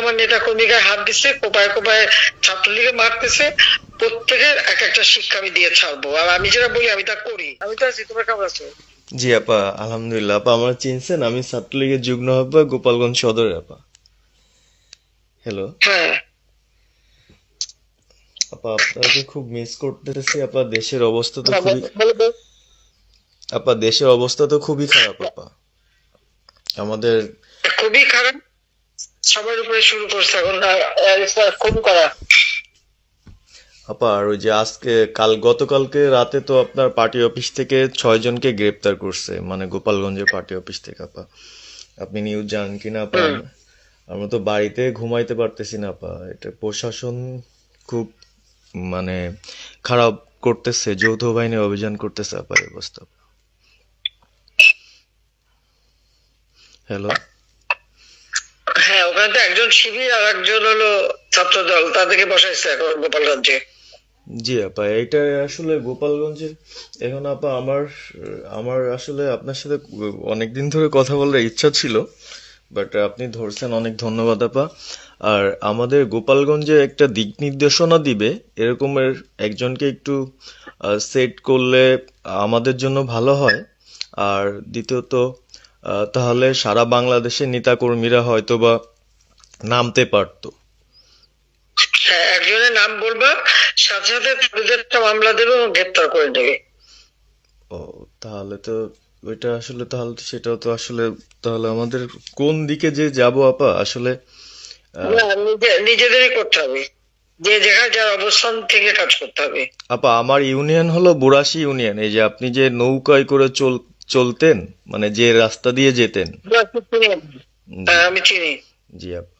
আমার নেতা কর্মীকে হাত দিচ্ছে কোপায় কোপায় ছাত্রলীগে মারতেছে প্রত্যেকের এক একটা শিক্ষা আমি দিয়ে ছাড়বো। আর আমি যেটা বলি আমি তা করি। আমি তো আছি তোমরা কেমন আছো? জি আপা আলহামদুলিল্লাহ। আপা আমার চিনছেন আমি ছাত্রলীগের যুগ্ম আহ্বায়ক গোপালগঞ্জ সদরের আপা। হ্যালো হ্যাঁ। আপা আপনাকে খুব মিস করতেছি আপা দেশের অবস্থা তো হ্যাঁ, খুবই। আপা দেশের অবস্থা তো খুবই খারাপ আপা। আমাদের খুবই খারাপ। সবার উপরে শুরু করছে এখন করা। আপা আর ওই যে আজকে কাল গতকালকে রাতে তো আপনার পার্টি অফিস থেকে ছয় জনকে গ্রেপ্তার করছে মানে গোপালগঞ্জের পার্টি অফিস থেকে আপা। আপনি নিউজ জানেন কিনা আপা? আমরা তো বাড়িতে ঘুমাইতে পারতেছি না আপা। এটা প্রশাসন খুব মানে খারাপ করতেছে যৌথ বাহিনী অভিযান করতেছে আপা এই অবস্থা। হ্যালো হ্যাঁ একজন শিবির আর একজন হলো ছাত্র দল তাদেরকে বসাইছে এখন গোপালগঞ্জে জি আপা, এইটা আসলে গোপালগঞ্জে এখন আপা আমার আমার আসলে আপনার সাথে অনেকদিন ধরে কথা বলার ইচ্ছা ছিল, বাট আপনি ধরছেন, অনেক ধন্যবাদ আপা। আর আমাদের গোপালগঞ্জে একটা দিক নির্দেশনা দিবে, এরকমের একজনকে একটু সেট করলে আমাদের জন্য ভালো হয়। আর দ্বিতীয়ত তাহলে সারা বাংলাদেশের নেতাকর্মীরা হয়তোবা নামতে পারতো। হ্যাঁ একজনের নাম বলবা সাথে সাথে তাদের মামলা দেবে এবং গ্রেপ্তার করে নেবে। ও তাহলে তো ওইটা আসলে তাহলে সেটাও তো আসলে তাহলে আমাদের কোন দিকে যে যাব আপা? আসলে নিজেদেরই করতে হবে। যে জায়গায় যার অবস্থান থেকে কাজ করতে হবে। আপা আমার ইউনিয়ন হলো বুড়াশি ইউনিয়ন। এই যে আপনি যে নৌকায় করে চল চলতেন মানে যে রাস্তা দিয়ে যেতেন। হ্যাঁ, আমি চিনি। জি আপা।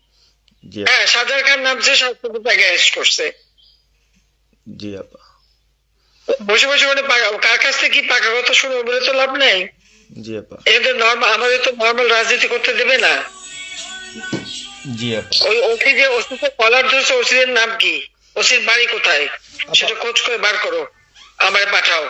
হ্যাঁ সাজার খান নামছে সাতপুর অ্যারেস্ট করছে। জি আপা। বসে বসে মানে কার কাছ থেকে কি পাকা কথা শুনব বলে তো লাভ নেই? জি আপা। এটা তো নর্মাল আমাদের তো নর্মাল রাজনীতি করতে দেবে না। জি আপা। ওই ওসি যে ওসিতে কলার ধরছে ওসিদের নাম কি? ওসির বাড়ি কোথায়? সেটা খোঁজ করে বার করো। আমায় পাঠাও।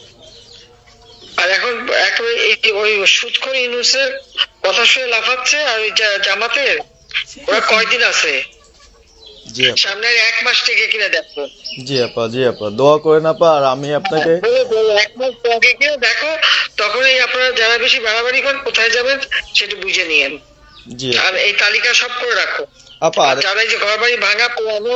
আর এখন এই ওই সুৎখর ইউনুসের কথা শুনে লাফাচ্ছে আর ওই জামাতের? ওরা কয়দিন আছে? জি আপা। এক মাস থেকে কিনা দেখো। জি আপা জি আপা। দোয়া করেন আপা আর আমি আপনাকে বলে বলে এক মাস আগে কিনা দেখো তখনই আপনারা যারা বেশি বাড়াবাড়ি করেন কোথায় যাবেন সেটা বুঝে নিয়েন। জি। আর এই তালিকা সব করে রাখো। আপা যারা এই যে ঘর বাড়ি ভাঙা পোড়ানো